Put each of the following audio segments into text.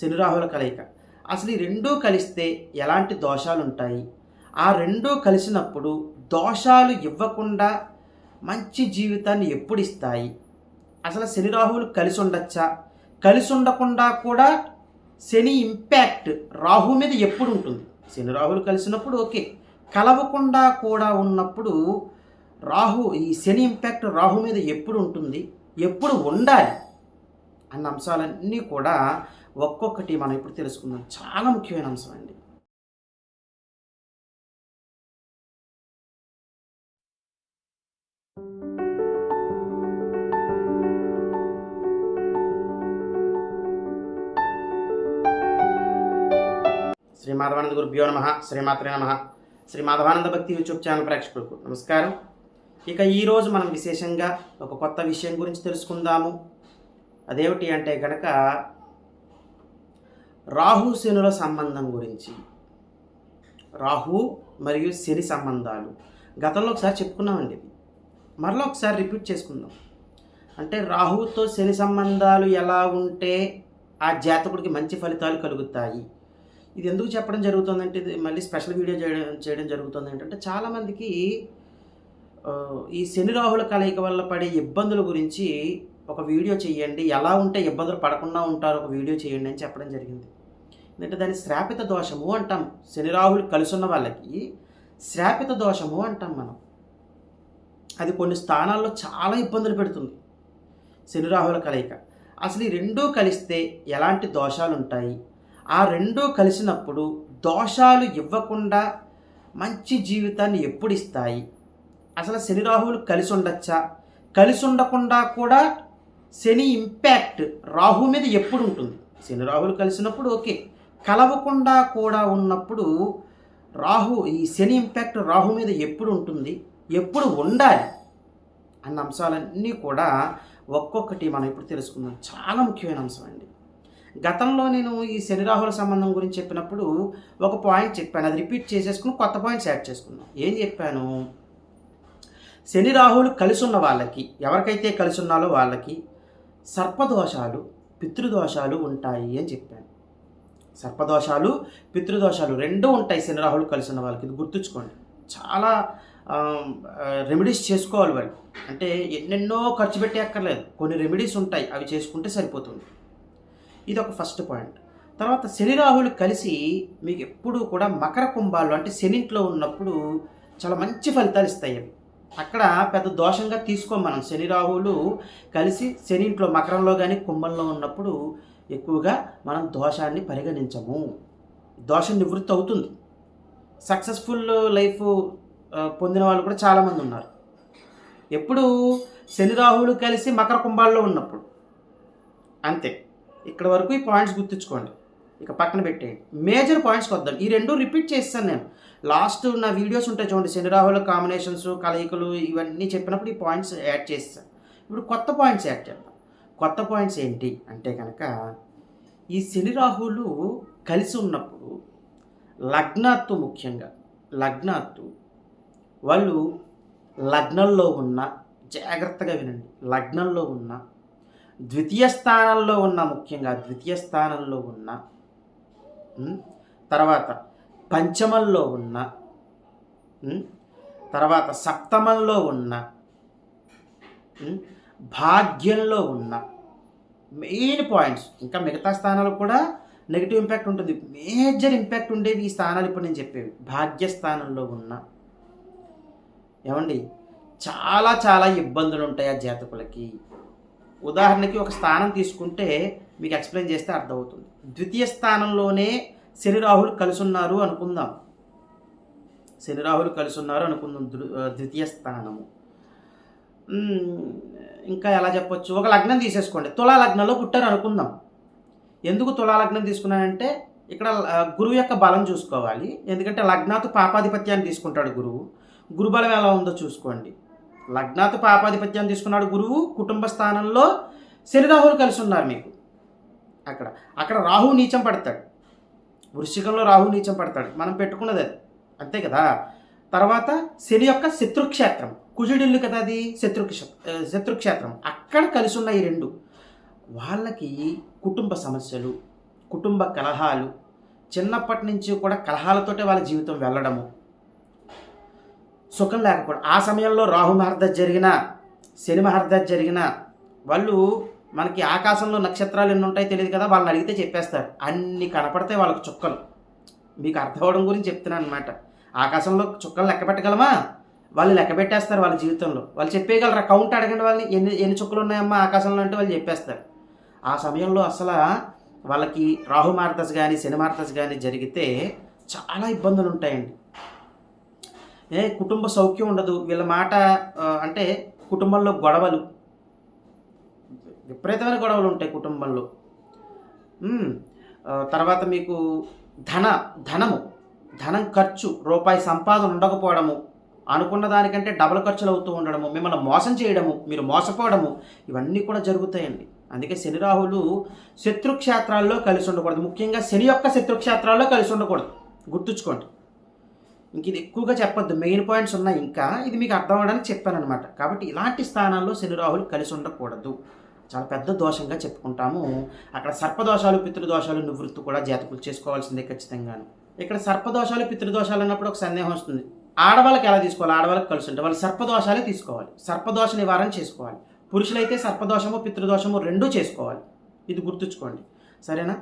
శని రాహుల కలయిక. అసలు ఈ రెండూ కలిస్తే ఎలాంటి దోషాలు ఉంటాయి ఆ రెండూ కలిసినప్పుడు దోషాలు ఇవ్వకుండా మంచి జీవితాన్ని ఎప్పుడు ఇస్తాయి అసలు శని రాహువులు కలిసి ఉండొచ్చా కలిసి ఉండకుండా కూడా శని ఇంపాక్ట్ రాహు మీద ఎప్పుడు ఉంటుంది శని రాహులు కలిసినప్పుడు ఓకే. కలవకుండా కూడా ఉన్నప్పుడు రాహు ఈ శని ఇంపాక్ట్ రాహు మీద ఎప్పుడు ఉంటుంది ఎప్పుడు ఉండాలి? అన్న అంశాలన్నీ కూడా ఒక్కొక్కటి మనం ఇప్పుడు తెలుసుకుందాం. చాలా ముఖ్యమైన అంశం అండి. శ్రీ మాధవానంద గురుభ్యో నమ. శ్రీమాత్రే నమ. శ్రీ మాధవానంద భక్తి యూట్యూబ్ ఛానల్ ప్రేక్షకులకు నమస్కారం. ఇక ఈరోజు మనం విశేషంగా ఒక కొత్త విషయం గురించి తెలుసుకుందాము. అదేమిటి అంటే కనుక రాహు శనుల సంబంధం గురించి. రాహు మరియు శని సంబంధాలు. గతంలో ఒకసారి చెప్పుకున్నామండి మరలా ఒకసారి రిపీట్ చేసుకుందాం. అంటే రాహుతో శని సంబంధాలు ఎలా ఉంటే ఆ జాతకుడికి మంచి ఫలితాలు కలుగుతాయి. ఇది ఎందుకు చెప్పడం జరుగుతుందంటే ఇది మళ్ళీ స్పెషల్ వీడియో చేయడం చేయడం జరుగుతుంది ఏంటంటే చాలామందికి ఈ శని రాహుల కలయిక వల్ల పడే ఇబ్బందుల గురించి ఒక వీడియో చేయండి ఎలా ఉంటే ఇబ్బందులు పడకుండా ఉంటారు ఒక వీడియో చేయండి అని చెప్పడం జరిగింది. అంటే దాన్ని శ్రాపిత దోషము అంటాం. శని రాహులు కలిసి ఉన్న వాళ్ళకి శ్రాపిత దోషము అంటాం మనం. అది కొన్ని స్థానాల్లో చాలా ఇబ్బందులు పెడుతుంది. శని రాహుల కలయిక. అసలు ఈ రెండూ కలిస్తే ఎలాంటి దోషాలు ఉంటాయి? ఆ రెండూ కలిసినప్పుడు దోషాలు ఇవ్వకుండా మంచి జీవితాన్ని ఎప్పుడు ఇస్తాయి? అసలు శని రాహువులు కలిసి ఉండొచ్చా? కలిసి ఉండకుండా కూడా శని ఇంపాక్ట్ రాహు మీద ఎప్పుడు ఉంటుంది? శని రాహులు కలిసినప్పుడు ఓకే. కలవకుండా కూడా ఉన్నప్పుడు రాహు ఈ శని ఇంపాక్ట్ రాహు మీద ఎప్పుడు ఉంటుంది? ఎప్పుడు ఉండాలి? అన్న అంశాలన్నీ కూడా ఒక్కొక్కటి మనం ఇప్పుడు తెలుసుకుందాం. చాలా ముఖ్యమైన అంశం అండి. గతంలో నేను ఈ శని రాహుల సంబంధం గురించి చెప్పినప్పుడు ఒక పాయింట్ చెప్పాను. అది రిపీట్ చేసేసుకుని కొత్త పాయింట్స్ యాడ్ చేసుకున్నాం. ఏం చెప్పాను? శని రాహులు కలిసి ఉన్న వాళ్ళకి ఎవరికైతే కలిసి ఉన్నాలో వాళ్ళకి సర్పదోషాలు పితృదోషాలు ఉంటాయి అని చెప్పాను. సర్పదోషాలు పితృదోషాలు రెండూ ఉంటాయి శని రాహులు కలిసి ఉన్న వాళ్ళకి. ఇది గుర్తుంచుకోండి. చాలా రెమెడీస్ చేసుకోవాలి వాళ్ళు అంటే ఎన్నెన్నో ఖర్చు పెట్టే అక్కర్లేదు కొన్ని రెమెడీస్ ఉంటాయి. అవి చేసుకుంటే సరిపోతుంది. ఇది ఒక ఫస్ట్ పాయింట్. తర్వాత శని రాహులు కలిసి మీకు ఎప్పుడూ కూడా మకర కుంభాలు అంటే శనింట్లో ఉన్నప్పుడు చాలా మంచి ఫలితాలు ఇస్తాయి అక్కడ పెద్ద దోషంగా తీసుకోం మనం. శని రాహువులు కలిసి శనింట్లో మకరంలో కానీ కుంభంలో ఉన్నప్పుడు ఎక్కువగా మనం దోషాన్ని పరిగణించము. దోషం నివృత్తి అవుతుంది. సక్సెస్ఫుల్ లైఫ్ పొందిన వాళ్ళు కూడా చాలామంది ఉన్నారు. ఎప్పుడు శని రాహువులు కలిసి మకర కుంభాల్లో ఉన్నప్పుడు అంతే. ఇక్కడ వరకు ఈ పాయింట్స్ గుర్తుంచుకోండి. ఇక పక్కన పెట్టేయండి. మేజర్ పాయింట్స్కి వద్దాం ఈ రెండు రిపీట్ చేస్తాను నేను. లాస్ట్ నా వీడియోస్ ఉంటాయి చూడండి. శని రాహుల కాంబినేషన్స్ కలయికలు ఇవన్నీ చెప్పినప్పుడు ఈ పాయింట్స్ యాడ్ చేస్తాను ఇప్పుడు కొత్త పాయింట్స్ యాడ్ చేద్దాం. కొత్త పాయింట్స్ ఏంటి అంటే కనుక ఈ శని రాహులు కలిసి ఉన్నప్పుడు లగ్నాత్తు ముఖ్యంగా లగ్నాత్తు వాళ్ళు లగ్నంలో ఉన్న జాగ్రత్తగా వినండి లగ్నంలో ఉన్న ద్వితీయ స్థానంలో ఉన్న ముఖ్యంగా ద్వితీయ స్థానంలో ఉన్న తర్వాత పంచమంలో ఉన్న తర్వాత సప్తమంలో ఉన్న భాగ్యంలో ఉన్న మెయిన్ పాయింట్స్. ఇంకా మిగతా స్థానాలు కూడా నెగిటివ్ ఇంపాక్ట్ ఉంటుంది. మేజర్ ఇంపాక్ట్ ఉండేవి ఈ స్థానాలు ఇప్పుడు నేను చెప్పేవి. భాగ్యస్థానంలో ఉన్న ఏమండి? చాలా చాలా ఇబ్బందులు ఉంటాయి ఆ జాతకులకి. ఉదాహరణకి ఒక స్థానం తీసుకుంటే మీకు ఎక్స్ప్లెయిన్ చేస్తే అర్థమవుతుంది. ద్వితీయ స్థానంలోనే శని రాహులు కలిసి ఉన్నారు అనుకుందాం. శని రాహులు కలిసి ఉన్నారు అనుకుందాం దృ- ద్వితీయ స్థానము. ఇంకా ఎలా చెప్పొచ్చు? ఒక లగ్నం తీసేసుకోండి. తులా లగ్నంలో పుట్టారు అనుకుందాం. ఎందుకు తులా లగ్నం తీసుకున్నానంటే ఇక్కడ గురువు యొక్క బలం చూసుకోవాలి. ఎందుకంటే లగ్నాతు పాపాధిపత్యాన్ని తీసుకుంటాడు గురువు. గురుబలం ఎలా ఉందో చూసుకోండి. లగ్నాతు పాపాధిపత్యాన్ని తీసుకున్నాడు గురువు. కుటుంబ స్థానంలో శని రాహులు కలిసి ఉన్నారు మీకు. అక్కడ అక్కడ రాహు నీచం పడతాడు. వృశ్చికంలో రాహు నీచం పడతాడు. మనం పెట్టుకున్నది అది. అంతే కదా? తర్వాత శని యొక్క శత్రుక్షేత్రం. కుజుడిల్లు కదా అది? శత్రుక్ష శత్రుక్షేత్రం అక్కడ కలిసి ఉన్న ఈ రెండు వాళ్ళకి కుటుంబ సమస్యలు కుటుంబ కలహాలు చిన్నప్పటి నుంచి కూడా కలహాలతోటే వాళ్ళ జీవితం వెళ్ళడము. సుఖం లేకపోవడం ఆ సమయంలో రాహు మహర్దశ జరిగిన శని మహర్దశ జరిగిన వాళ్ళు మనకి ఆకాశంలో నక్షత్రాలు ఎన్ని ఉంటాయో తెలియదు కదా వాళ్ళని అడిగితే చెప్పేస్తారు. అన్ని కనపడతాయి వాళ్ళకి చుక్కలు. మీకు అర్థం అవడం గురించి చెప్తున్నాను అనమాట ఆకాశంలో చుక్కలు లెక్క పెట్టగలమా? వాళ్ళు లెక్క పెట్టేస్తారు వాళ్ళ జీవితంలో. వాళ్ళు చెప్పేయగలరా? కౌంట్ అడగండి వాళ్ళని. ఎన్ని ఎన్ని చుక్కలు ఉన్నాయమ్మా ఆకాశంలో అంటే వాళ్ళు చెప్పేస్తారు. ఆ సమయంలో అసలు వాళ్ళకి రాహు మార్తస్ కానీ శని మార్తస్ కానీ జరిగితే చాలా ఇబ్బందులు ఉంటాయండి ఏ కుటుంబ సౌఖ్యం ఉండదు. వీళ్ళ మాట అంటే కుటుంబంలో గొడవలు. విపరీతమైన గొడవలు ఉంటాయి కుటుంబంలో తర్వాత మీకు ధన ధనము. ధనం ఖర్చు రూపాయి సంపాదన ఉండకపోవడము. అనుకున్న దానికంటే డబల్ ఖర్చులు అవుతూ ఉండడము మిమ్మల్ని మోసం చేయడము మీరు మోసపోవడము ఇవన్నీ కూడా జరుగుతాయండి. అందుకే శని రాహులు శత్రుక్షేత్రాల్లో కలిసి ఉండకూడదు. ముఖ్యంగా శని యొక్క శత్రుక్షేత్రాల్లో కలిసి ఉండకూడదు. గుర్తుంచుకోండి. ఇంక ఇది ఎక్కువగా చెప్పొద్దు. మెయిన్ పాయింట్స్ ఉన్నాయి. ఇంకా ఇది మీకు అర్థం అవ్వడానికి చెప్పానమాట కాబట్టి ఇలాంటి స్థానాల్లో శని రాహులు కలిసి ఉండకూడదు. చాలా పెద్ద దోషంగా చెప్పుకుంటాము. అక్కడ సర్పదోషాలు పితృదోషాలు నివృత్తి కూడా జాతకులు చేసుకోవాల్సిందే ఖచ్చితంగాను. ఇక్కడ సర్పదోషాలు పితృదోషాలు అన్నప్పుడు ఒక సందేహం వస్తుంది. ఆడవాళ్ళకి ఎలా తీసుకోవాలి? ఆడవాళ్ళకి కలిసి ఉంటే వాళ్ళు సర్పదోషాలే తీసుకోవాలి. సర్పదోష నివారణ చేసుకోవాలి. పురుషులైతే సర్పదోషము పితృదోషము రెండూ చేసుకోవాలి. ఇది గుర్తుంచుకోండి. సరేనా?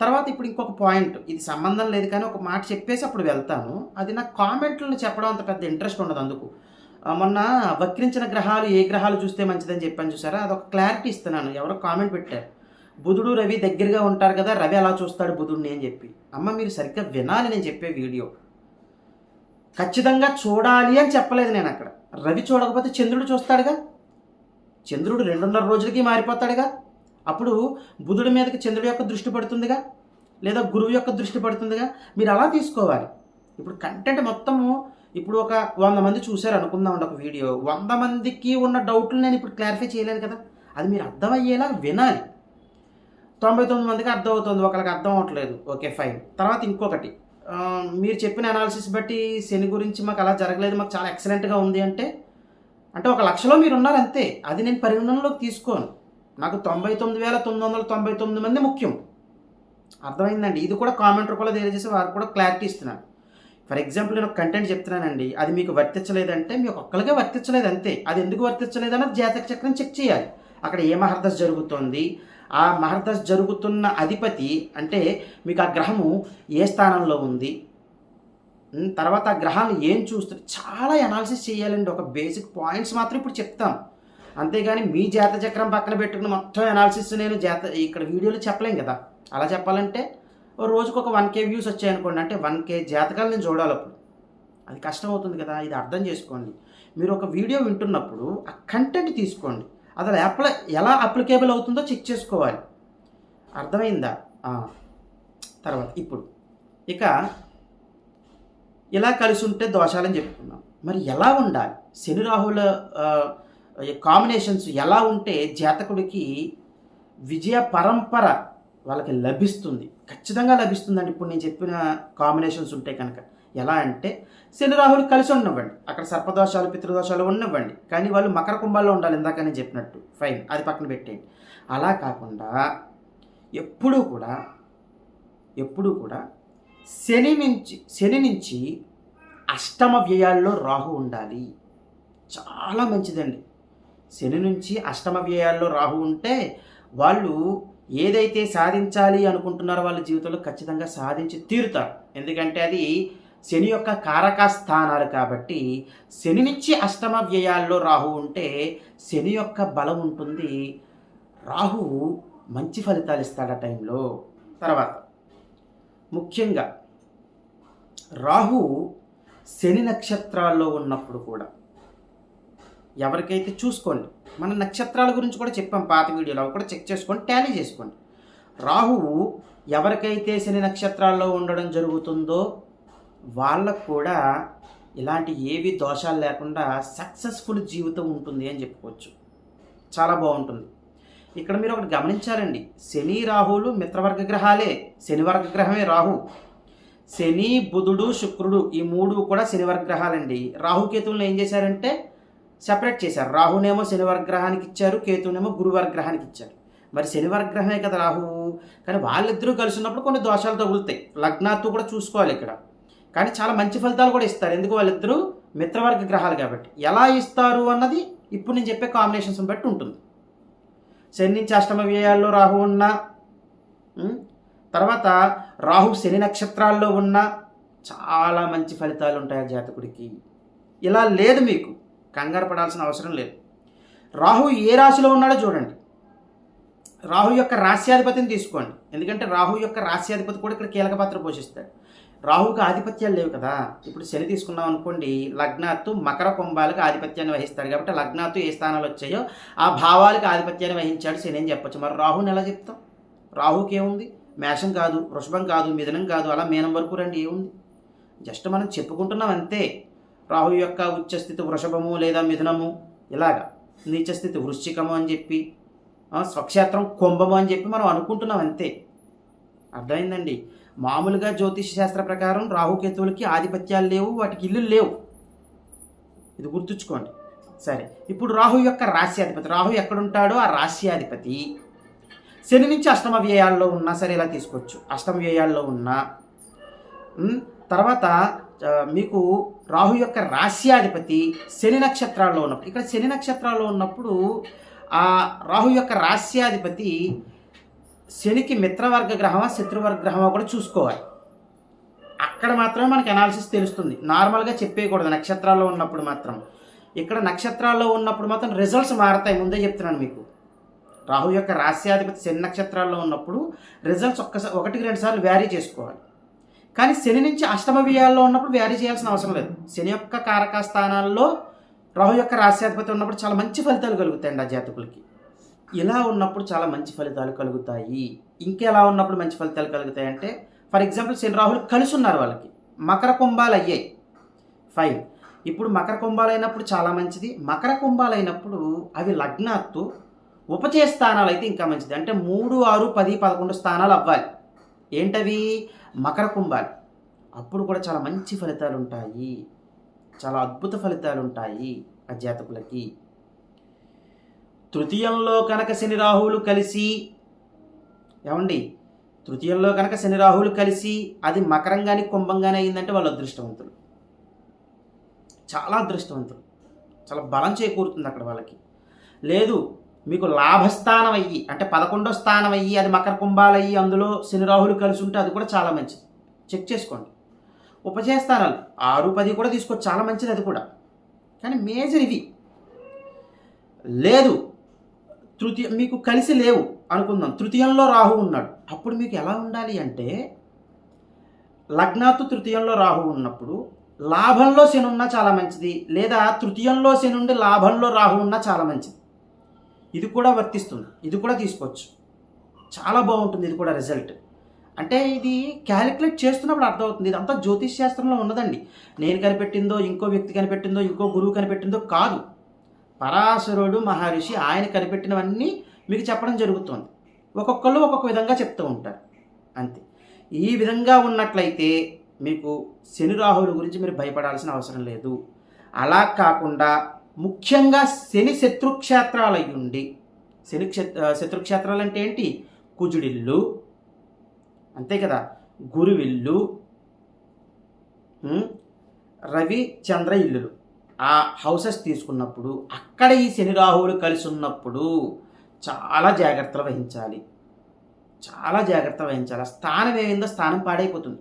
తర్వాత ఇప్పుడు ఇంకొక పాయింట్. ఇది సంబంధం లేదు కానీ ఒక మాట చెప్పేసి అప్పుడు వెళ్తాను. అది నాకు కామెంట్లను చెప్పడం అంత పెద్ద ఇంట్రెస్ట్ ఉండదు అందుకు. మొన్న వక్రించిన గ్రహాలు ఏ గ్రహాలు చూస్తే మంచిదని చెప్పాను చూసారా? అదొక క్లారిటీ ఇస్తున్నాను. ఎవరో కామెంట్ పెట్టారు. బుధుడు రవి దగ్గరగా ఉంటారు కదా రవి అలా చూస్తాడు బుధుడిని అని చెప్పి. అమ్మ మీరు సరిగ్గా వినాలి నేను చెప్పే వీడియో. ఖచ్చితంగా చూడాలి అని చెప్పలేదు నేను అక్కడ. రవి చూడకపోతే చంద్రుడు చూస్తాడుగా? చంద్రుడు రెండున్నర రోజులకి మారిపోతాడుగా? అప్పుడు బుధుడి మీదకి చంద్రుడి యొక్క దృష్టి పడుతుందిగా? లేదా గురువు యొక్క దృష్టి పడుతుందిగా? మీరు అలా తీసుకోవాలి. ఇప్పుడు కంటెంట్ మొత్తము ఇప్పుడు ఒక వంద మంది చూశారు అనుకుందాం ఒక వీడియో. వంద మందికి ఉన్న డౌట్లు నేను ఇప్పుడు క్లారిఫై చేయలేను కదా. అది మీరు అర్థమయ్యేలా వినాలి. తొంభై తొమ్మిది మందికి అర్థం అవుతుంది ఒకరికి అర్థం అవ్వట్లేదు. ఓకే ఫైన్ తర్వాత ఇంకొకటి. మీరు చెప్పిన అనాలిసిస్ బట్టి శని గురించి మాకు అలా జరగలేదు మాకు చాలా ఎక్సలెంట్గా ఉంది అంటే అంటే ఒక లక్షలో మీరు ఉన్నారు అంతే అది నేను పరిగణనలోకి తీసుకోను. నాకు తొంభై తొమ్మిది వేల తొమ్మిది వందల తొంభై తొమ్మిది మంది ముఖ్యం. అర్థమైందండి? ఇది కూడా కామెంట్ రూపంలో తెలియజేసి వారికి కూడా క్లారిటీ ఇస్తున్నాను ఫర్ ఎగ్జాంపుల్ నేను ఒక కంటెంట్ చెప్తున్నానండి. అది మీకు వర్తించలేదంటే మీకు ఒక్కరికే వర్తించలేదు అంతే అది ఎందుకు వర్తించలేదు అన్నది జాతక చక్రం చెక్ చేయాలి. అక్కడ ఏ మహర్దశ జరుగుతోంది? ఆ మహర్దశ జరుగుతున్న అధిపతి అంటే మీకు ఆ గ్రహము ఏ స్థానంలో ఉంది? తర్వాత ఆ గ్రహాలు ఏం చూస్తుంది చాలా అనాలిసిస్ చేయాలండి. ఒక బేసిక్ పాయింట్స్ మాత్రం ఇప్పుడు చెప్తాం. అంతేగాని మీ జాత చక్రం పక్కన పెట్టుకుని మొత్తం అనాలిసిస్ నేను జాత ఇక్కడ వీడియోలో చెప్పలేం కదా. అలా చెప్పాలంటే ఓ రోజుకు ఒక వన్ కే వ్యూస్ వచ్చాయనుకోండి అంటే వన్ కే జాతకాలు నేను చూడాలి అప్పుడు. అది కష్టం అవుతుంది కదా. ఇది అర్థం చేసుకోండి. మీరు ఒక వీడియో వింటున్నప్పుడు ఆ కంటెంట్ తీసుకోండి. అసలు అప్లై ఎలా అప్లికేబుల్ అవుతుందో చెక్ చేసుకోవాలి. అర్థమైందా? తర్వాత ఇప్పుడు. ఇక ఇలా కలిసి ఉంటే దోషాలని చెప్పుకున్నాం మరి ఎలా ఉండాలి? శని రాహుల కాంబినేషన్స్ ఎలా ఉంటే జాతకుడికి విజయ పరంపర వాళ్ళకి లభిస్తుంది? ఖచ్చితంగా లభిస్తుందండి. ఇప్పుడు నేను చెప్పిన కాంబినేషన్స్ ఉంటే కనుక. ఎలా అంటే శని రాహులు కలిసి ఉండవండి అక్కడ సర్పదోషాలు పితృదోషాలు ఉండవ్వండి కానీ వాళ్ళు మకర కుంభాల్లో ఉండాలి ఇందాక నేను చెప్పినట్టు. ఫైన్ అది పక్కన పెట్టేయండి. అలా కాకుండా ఎప్పుడూ కూడా ఎప్పుడూ కూడా శని నుంచి శని నుంచి అష్టమ వ్యయాల్లో రాహు ఉండాలి. చాలా మంచిదండి. శని నుంచి అష్టమ వ్యయాల్లో రాహు ఉంటే వాళ్ళు ఏదైతే సాధించాలి అనుకుంటున్నారో వాళ్ళ జీవితంలో ఖచ్చితంగా సాధించి తీరుతారు. ఎందుకంటే అది శని యొక్క కారక స్థానాలు కాబట్టి శని నుంచి అష్టమ వ్యయాల్లో రాహు ఉంటే శని యొక్క బలం ఉంటుంది. రాహు మంచి ఫలితాలు ఇస్తాడు ఆ టైంలో. తర్వాత ముఖ్యంగా రాహు శని నక్షత్రాల్లో ఉన్నప్పుడు కూడా ఎవరికైతే చూసుకోండి మన నక్షత్రాల గురించి కూడా చెప్పాం పాత వీడియోలో అవి కూడా చెక్ చేసుకోండి టాలీ చేసుకోండి. రాహువు ఎవరికైతే శని నక్షత్రాల్లో ఉండడం జరుగుతుందో వాళ్ళకు కూడా ఇలాంటి ఏవి దోషాలు లేకుండా సక్సెస్ఫుల్ జీవితం ఉంటుంది అని చెప్పుకోవచ్చు. చాలా బాగుంటుంది. ఇక్కడ మీరు ఒకటి గమనించాలండి శని రాహులు మిత్రవర్గ గ్రహాలే. శనివర్గ గ్రహమే రాహు. శని బుధుడు శుక్రుడు ఈ మూడు కూడా శనివర్గ గ్రహాలండి. రాహుకేతువులను ఏం చేశారంటే సెపరేట్ చేశారు. రాహునేమో శనివర్గ గ్రహానికి ఇచ్చారు కేతునేమో గురువర్గ గ్రహానికి ఇచ్చారు. మరి శనివర్గ గ్రహమే కదా రాహువు కానీ వాళ్ళిద్దరూ కలిసి ఉన్నప్పుడు కొన్ని దోషాలు తగులుతాయి. లగ్నాత్తు కూడా చూసుకోవాలి ఇక్కడ. కానీ చాలా మంచి ఫలితాలు కూడా ఇస్తారు. ఎందుకు వాళ్ళిద్దరూ మిత్రవర్గ గ్రహాలు కాబట్టి. ఎలా ఇస్తారు అన్నది ఇప్పుడు నేను చెప్పే కాంబినేషన్స్ బట్టి ఉంటుంది. శని నుంచి అష్టమ వ్యయాల్లో రాహు ఉన్న తర్వాత రాహు శని నక్షత్రాల్లో ఉన్న చాలా మంచి ఫలితాలు ఉంటాయి ఆ జాతకుడికి. ఇలా లేదు మీకు. కంగారు పడాల్సిన అవసరం లేదు. రాహు ఏ రాశిలో ఉన్నాడో చూడండి. రాహు యొక్క రాశ్యాధిపతిని తీసుకోండి. ఎందుకంటే రాహు యొక్క రాశ్యాధిపతి కూడా ఇక్కడ కీలక పాత్ర పోషిస్తాడు. రాహుకు ఆధిపత్యాలు లేవు కదా. ఇప్పుడు శని తీసుకున్నాం అనుకోండి లగ్నాత్తు మకర కుంభాలకు ఆధిపత్యాన్ని వహిస్తాడు కాబట్టి లగ్నాత్తు ఏ స్థానాలు వచ్చాయో ఆ భావాలకు ఆధిపత్యాన్ని వహించాడు శని అని చెప్పొచ్చు. మరి రాహుని ఎలా చెప్తాం? రాహుకి ఏముంది? మేషం కాదు వృషభం కాదు మిథునం కాదు అలా మీనం వరకు రండి ఏముంది? జస్ట్ మనం చెప్పుకుంటున్నాం అంతే. రాహు యొక్క ఉచ్చస్థితి వృషభము లేదా మిథునము ఇలాగా. నీచస్థితి వృశ్చికము అని చెప్పి స్వక్షేత్రం కుంభము అని చెప్పి మనం అనుకుంటున్నాం అంతే. అర్థమైందండి. మామూలుగా జ్యోతిష శాస్త్ర ప్రకారం రాహుకేతువులకి ఆధిపత్యాలు లేవు వాటికి ఇల్లు లేవు. ఇది గుర్తుంచుకోండి. సరే ఇప్పుడు రాహు యొక్క రాశ్యాధిపతి రాహు ఎక్కడుంటాడో ఆ రాశ్యాధిపతి శని నుంచి అష్టమ వ్యయాల్లో ఉన్నా సరే ఇలా తీసుకోవచ్చు. అష్టమ వ్యయాల్లో ఉన్నా తర్వాత మీకు రాహు యొక్క రాశ్యాధిపతి శని నక్షత్రాల్లో ఉన్నప్పుడు ఇక్కడ శని నక్షత్రాల్లో ఉన్నప్పుడు ఆ రాహు యొక్క రాశ్యాధిపతి శనికి మిత్రవర్గ గ్రహమా శత్రువర్గ గ్రహమా కూడా చూసుకోవాలి. అక్కడ మాత్రమే మనకి అనాలిసిస్ తెలుస్తుంది. నార్మల్గా చెప్పేయకూడదు నక్షత్రాల్లో ఉన్నప్పుడు మాత్రం. ఇక్కడ నక్షత్రాల్లో ఉన్నప్పుడు మాత్రం రిజల్ట్స్ మారతాయి ముందే చెప్తున్నాను మీకు. రాహు యొక్క రాశ్యాధిపతి శని నక్షత్రాల్లో ఉన్నప్పుడు రిజల్ట్స్ ఒక్కసారి ఒకటికి రెండు సార్లు వ్యారీ చేసుకోవాలి. కానీ శని నుంచి అష్టమ వ్యయాల్లో ఉన్నప్పుడు వ్యారీ చేయాల్సిన అవసరం లేదు. శని యొక్క కారక స్థానాల్లో రాహు యొక్క రాశ్యాధిపతి ఉన్నప్పుడు చాలా మంచి ఫలితాలు కలుగుతాయండి ఆ జాతకులకి. ఇలా ఉన్నప్పుడు చాలా మంచి ఫలితాలు కలుగుతాయి. ఇంకెలా ఉన్నప్పుడు మంచి ఫలితాలు కలుగుతాయి అంటే ఫర్ ఎగ్జాంపుల్ శని రాహులు కలిసి ఉన్నారు వాళ్ళకి. మకర కుంభాలు అయ్యాయి. ఫైన్. ఇప్పుడు మకర కుంభాలు అయినప్పుడు చాలా మంచిది. మకర కుంభాలు అయినప్పుడు అవి లగ్నాత్తు ఉపచయ స్థానాలు అయితే ఇంకా మంచిది. అంటే మూడు ఆరు పది పదకొండు స్థానాలు అవ్వాలి. ఏంటవి? మకర కుంభాలు. అప్పుడు కూడా చాలా మంచి ఫలితాలు ఉంటాయి. చాలా అద్భుత ఫలితాలు ఉంటాయి ఆ జాతకులకి. తృతీయంలో కనుక శని రాహువులు కలిసి ఏమండి? తృతీయంలో కనుక శని రాహువులు కలిసి అది మకరం కానీ కుంభం కానీ అయిందంటే వాళ్ళు అదృష్టవంతులు. చాలా అదృష్టవంతులు. చాలా బలం చేకూరుతుంది అక్కడ వాళ్ళకి. లేదు మీకు లాభస్థానం అయ్యి అంటే పదకొండో స్థానం అయ్యి అది మకర కుంభాలు అయ్యి అందులో శని రాహులు కలిసి ఉంటే అది కూడా చాలా మంచిది. చెక్ చేసుకోండి. ఉపచయ స్థానాలు ఆరు పది కూడా తీసుకోవచ్చు చాలా మంచిది అది కూడా. కానీ మేజర్ ఇవి. లేదు తృతీయ మీకు కలిసి లేవు అనుకుందాం. తృతీయంలో రాహు ఉన్నాడు. అప్పుడు మీకు ఎలా ఉండాలి అంటే లగ్నాత్తు తృతీయంలో రాహు ఉన్నప్పుడు లాభంలో శని ఉన్నా చాలా మంచిది లేదా తృతీయంలో శని ఉండి లాభంలో రాహు ఉన్నా చాలా మంచిది. ఇది కూడా వర్తిస్తుంది. ఇది కూడా తీసుకోవచ్చు. చాలా బాగుంటుంది ఇది కూడా రిజల్ట్. అంటే ఇది క్యాలిక్యులేట్ చేస్తున్నప్పుడు అర్థమవుతుంది. ఇదంతా జ్యోతిష్ శాస్త్రంలో ఉన్నదండి. నేను కనిపెట్టిందో ఇంకో వ్యక్తి కనిపెట్టిందో ఇంకో గురువు కనిపెట్టిందో కాదు. పరాశరుడు మహర్షి ఆయన కనిపెట్టినవన్నీ మీకు చెప్పడం జరుగుతుంది. ఒక్కొక్కళ్ళు ఒక్కొక్క విధంగా చెప్తూ ఉంటారు. అంతే. ఈ విధంగా ఉన్నట్లయితే మీకు శని రాహువుల గురించి మీరు భయపడాల్సిన అవసరం లేదు. అలా కాకుండా ముఖ్యంగా శని శత్రుక్షేత్రాలు అయి శని క్షేత్ర శత్రుక్షేత్రాలు అంటే ఏంటి? కుజుడిల్లు అంతే కదా? గురువిల్లు రవి చంద్ర ఇల్లులు. ఆ హౌసెస్ తీసుకున్నప్పుడు అక్కడ ఈ శని రాహువులు కలిసి ఉన్నప్పుడు చాలా జాగ్రత్తలు వహించాలి. చాలా జాగ్రత్త వహించాలి. స్థానం ఏమైందో స్థానం పాడైపోతుంది.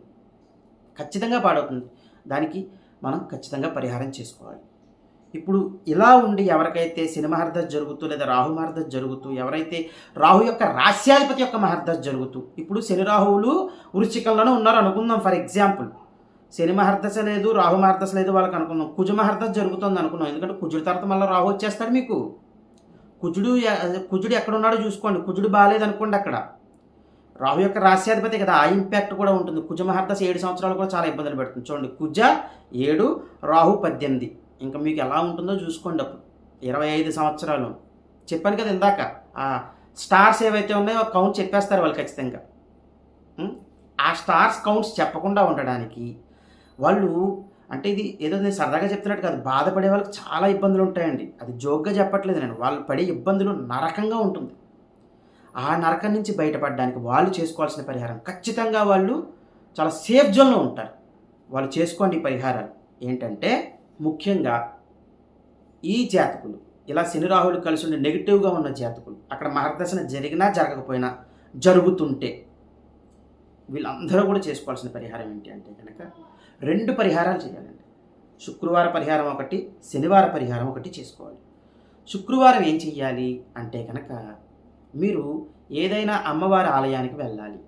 ఖచ్చితంగా పాడవుతుంది. దానికి మనం ఖచ్చితంగా పరిహారం చేసుకోవాలి. ఇప్పుడు ఇలా ఉండి ఎవరికైతే సినిమా మహర్దశ జరుగుతూ లేదా రాహు మహర్దశ జరుగుతూ ఎవరైతే రాహు యొక్క రాశ్యాధిపతి యొక్క మహర్దశ జరుగుతూ ఇప్పుడు శని రాహువులు వృశ్చికంలోనే ఉన్నారు అనుకుందాం. ఫర్ ఎగ్జాంపుల్ శని మహర్దశ లేదు రాహు మహర్దశ లేదు వాళ్ళకి అనుకున్నాం కుజ మహర్దశ జరుగుతుంది అనుకున్నాం. ఎందుకంటే కుజుడి తర్వాత మళ్ళీ రాహు వచ్చేస్తాడు మీకు. కుజుడు కుజుడు ఎక్కడ ఉన్నాడో చూసుకోండి. కుజుడు బాగాలేదు అనుకోండి అక్కడ. రాహు యొక్క రాశ్యాధిపతి కదా ఆ ఇంపాక్ట్ కూడా ఉంటుంది. కుజ మహర్దశ ఏడు సంవత్సరాలు కూడా చాలా ఇబ్బందులు పెడుతుంది. చూడండి కుజ ఏడు రాహు పద్దెనిమిది. ఇంకా మీకు ఎలా ఉంటుందో చూసుకోండి అప్పుడు. ఇరవై ఐదు సంవత్సరాలు. చెప్పాను కదా ఇందాక ఆ స్టార్స్ ఏవైతే ఉన్నాయో కౌంట్ చెప్పేస్తారు వాళ్ళు ఖచ్చితంగా. ఆ స్టార్స్ కౌంట్స్ చెప్పకుండా ఉండడానికి వాళ్ళు అంటే ఇది ఏదో నేను సరదాగా చెప్తున్నట్టు కాదు బాధపడే వాళ్ళకి చాలా ఇబ్బందులు ఉంటాయండి. అది జోక్గా చెప్పట్లేదు నేను. వాళ్ళు పడే ఇబ్బందులు నరకంగా ఉంటుంది. ఆ నరకం నుంచి బయటపడడానికి వాళ్ళు చేసుకోవాల్సిన పరిహారం ఖచ్చితంగా వాళ్ళు చాలా సేఫ్ జోన్లో ఉంటారు. వాళ్ళు చేసుకోండి పరిహారాలు. ఏంటంటే ముఖ్యంగా ఈ జాతకులు ఇలా శని రాహులు కలిసి ఉండే నెగిటివ్గా ఉన్న జాతకులు అక్కడ మహర్దశన జరిగినా జరగకపోయినా జరుగుతుంటే వీళ్ళందరూ కూడా చేసుకోవాల్సిన పరిహారం ఏంటి అంటే కనుక రెండు పరిహారాలు చేయాలండి. శుక్రవార పరిహారం ఒకటి శనివార పరిహారం ఒకటి చేసుకోవాలి. శుక్రవారం ఏం చెయ్యాలి అంటే కనుక మీరు ఏదైనా అమ్మవారి ఆలయానికి వెళ్ళాలి.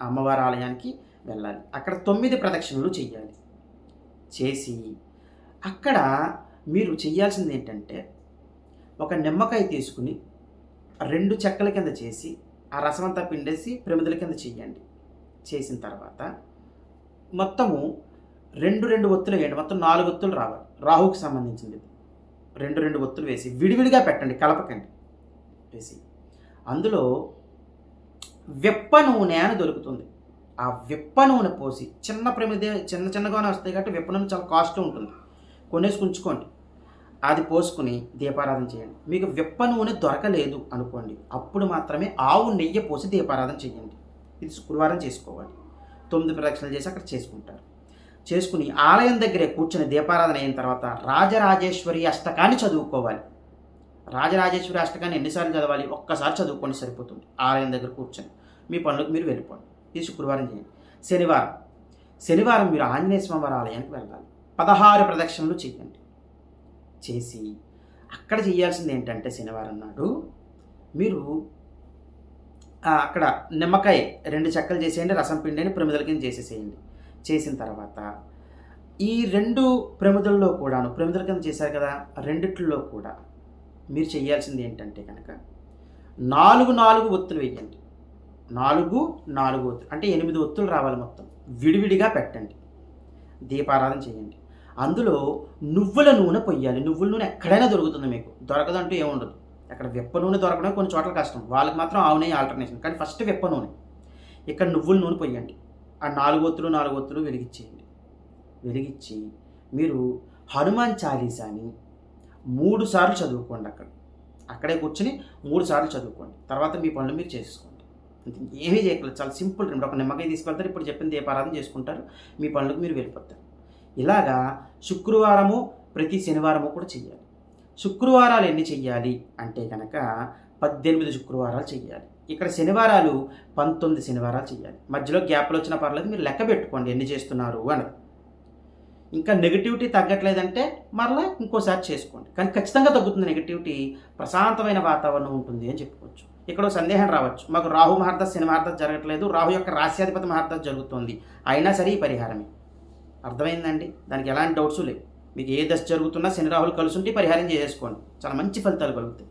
అమ్మవారి ఆలయానికి వెళ్ళాలి. అక్కడ తొమ్మిది ప్రదక్షిణలు చెయ్యాలి. చేసి అక్కడ మీరు చెయ్యాల్సింది ఏంటంటే ఒక నిమ్మకాయ తీసుకుని రెండు చెక్కల కింద చేసి ఆ రసం అంతా పిండేసి ప్రమిదల కింద చెయ్యండి చేసిన తర్వాత మొత్తము రెండు రెండు ఒత్తులు వేయండి. మొత్తం నాలుగు ఒత్తులు రావాలి. రాహుకి సంబంధించింది. రెండు రెండు ఒత్తులు వేసి విడివిడిగా పెట్టండి కలపకండి. వేసి. అందులో వెప్ప నూనె అని దొరుకుతుంది. ఆ వెప్ప నూనె పోసి చిన్న ప్రమిద చిన్న చిన్నగానే వస్తాయి కాబట్టి వెప్ప నూనె చాలా కాస్ట్ ఉంటుంది. కొనేసి ఉంచుకోండి అది పోసుకుని దీపారాధన చేయండి. మీకు వెప్ప నూనె దొరకలేదు అనుకోండి. అప్పుడు మాత్రమే ఆవు నెయ్యి పోసి దీపారాధన చేయండి. ఇది శుక్రవారం చేసుకోవాలి. తొమ్మిది ప్రదక్షిణలు చేసి అక్కడ చేసుకుంటారు. చేసుకుని ఆలయం దగ్గరే కూర్చుని దీపారాధన అయిన తర్వాత రాజరాజేశ్వరి అష్టకాన్ని చదువుకోవాలి. రాజరాజేశ్వరి అష్టకాన్ని ఎన్నిసార్లు చదవాలి? ఒక్కసారి చదువుకోండి సరిపోతుంది. ఆలయం దగ్గర కూర్చొని మీ పనులకు మీరు వెళ్ళిపోండి. ఇది శుక్రవారం చేయండి. శనివారం. శనివారం మీరు ఆంజనేయ స్వామివారి ఆలయానికి వెళ్ళాలి. పదహారు ప్రదక్షిణలు చేయండి. చేసి అక్కడ చేయాల్సింది ఏంటంటే శనివారం నాడు మీరు అక్కడ నిమ్మకాయ రెండు చెక్కలు చేసేయండి రసం పిండిని ప్రమిదల కింద చేసేసేయండి. చేసిన తర్వాత ఈ రెండు ప్రమిదల్లో కూడాను ప్రమిదల కింద చేశారు కదా రెండిట్లో కూడా మీరు చేయాల్సింది ఏంటంటే కనుక నాలుగు నాలుగు ఒత్తులు వేయండి. నాలుగు నాలుగు ఒత్తులు అంటే ఎనిమిది ఒత్తులు రావాలి మొత్తం. విడివిడిగా పెట్టండి. దీపారాధన చేయండి. అందులో నువ్వుల నూనె పొయ్యాలి. నువ్వుల నూనె ఎక్కడైనా దొరుకుతుంది మీకు. దొరకదంటూ ఏముండదు అక్కడ వెప్ప నూనె దొరకడం కొన్ని చోట్ల కష్టం. వాళ్ళకి మాత్రం ఆవునే ఆల్టర్నేషన్. కానీ ఫస్ట్ వెప్ప నూనె. ఇక్కడ నువ్వుల నూనె పొయ్యండి. ఆ నాలుగొత్తులు నాలుగొత్తులు వెలిగించేయండి. వెలిగించి మీరు హనుమాన్ చాలీసాని మూడు సార్లు చదువుకోండి అక్కడ. అక్కడే కూర్చొని మూడు సార్లు చదువుకోండి. తర్వాత మీ పనులు మీరు చేసుకోండి ఏమీ చేయకలేదు చాలా సింపుల్ రెండు. ఒక నిమ్మకాయ తీసుకెళ్తారు. ఇప్పుడు చెప్పిన దీపారాధన చేసుకుంటారు. మీ పనులకు మీరు వెళ్ళిపోతారు. ఇలాగా శుక్రవారము ప్రతి శనివారము కూడా చెయ్యాలి. శుక్రవారాలు ఎన్ని చెయ్యాలి అంటే కనుక పద్దెనిమిది శుక్రవారాలు చేయాలి ఇక్కడ శనివారాలు పంతొమ్మిది శనివారాలు చేయాలి మధ్యలో గ్యాప్లు వచ్చిన పర్లేదు మీరు లెక్క పెట్టుకోండి ఎన్ని చేస్తున్నారు అని ఇంకా నెగిటివిటీ తగ్గట్లేదంటే మరలా ఇంకోసారి చేసుకోండి. కానీ ఖచ్చితంగా తగ్గుతుంది నెగిటివిటీ ప్రశాంతమైన వాతావరణం ఉంటుంది అని చెప్పుకోవచ్చు. ఇక్కడ సందేహం రావచ్చు. మాకు రాహు మహర్దశ శని జరగట్లేదు. రాహు యొక్క రాశ్యాధిపతి మహర్దశ జరుగుతుంది. అయినా సరే ఈ పరిహారమే. అర్థమైందండి? దానికి ఎలాంటి డౌట్స్ లేవు. మీకు ఏ దశ జరుగుతున్నా శని రాహులు కలుసుంటే పరిహారం చేసేసుకోండి. చాలా మంచి ఫలితాలు కలుగుతాయి.